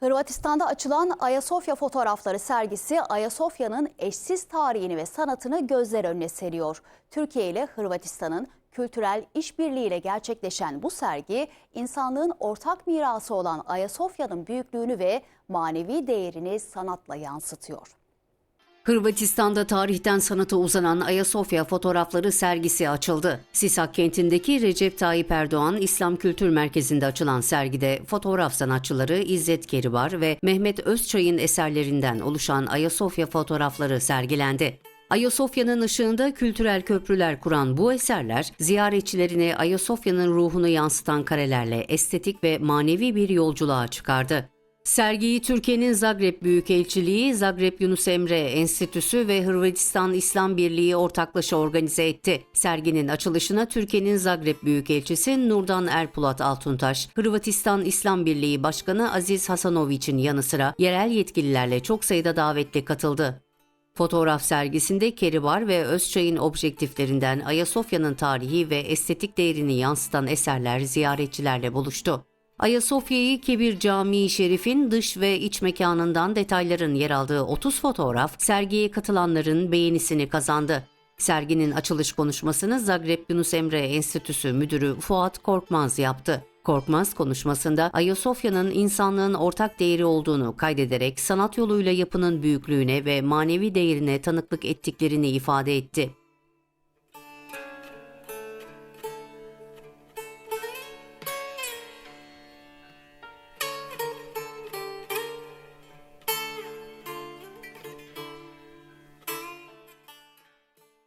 Hırvatistan'da açılan Ayasofya fotoğrafları sergisi Ayasofya'nın eşsiz tarihini ve sanatını gözler önüne seriyor. Türkiye ile Hırvatistan'ın kültürel işbirliğiyle gerçekleşen bu sergi insanlığın ortak mirası olan Ayasofya'nın büyüklüğünü ve manevi değerini sanatla yansıtıyor. Hırvatistan'da tarihten sanata uzanan Ayasofya fotoğrafları sergisi açıldı. Sisak kentindeki Recep Tayyip Erdoğan İslam Kültür Merkezi'nde açılan sergide fotoğraf sanatçıları İzzet Keribar ve Mehmet Özçay'ın eserlerinden oluşan Ayasofya fotoğrafları sergilendi. Ayasofya'nın ışığında kültürel köprüler kuran bu eserler, ziyaretçilerini Ayasofya'nın ruhunu yansıtan karelerle estetik ve manevi bir yolculuğa çıkardı. Sergiyi Türkiye'nin Zagreb Büyükelçiliği, Zagreb Yunus Emre Enstitüsü ve Hırvatistan İslam Birliği ortaklaşa organize etti. Serginin açılışına Türkiye'nin Zagreb Büyükelçisi Nurdan Erpulat Altuntaş, Hırvatistan İslam Birliği Başkanı Aziz Hasanoviç'in yanı sıra yerel yetkililerle çok sayıda davetli katıldı. Fotoğraf sergisinde Keribar ve Özçay'ın objektiflerinden Ayasofya'nın tarihi ve estetik değerini yansıtan eserler ziyaretçilerle buluştu. Ayasofya'yı Kebir Camii Şerif'in dış ve iç mekanından detayların yer aldığı 30 fotoğraf sergiye katılanların beğenisini kazandı. Serginin açılış konuşmasını Zagreb Yunus Emre Enstitüsü Müdürü Fuat Korkmaz yaptı. Korkmaz konuşmasında Ayasofya'nın insanlığın ortak değeri olduğunu kaydederek sanat yoluyla yapının büyüklüğüne ve manevi değerine tanıklık ettiklerini ifade etti.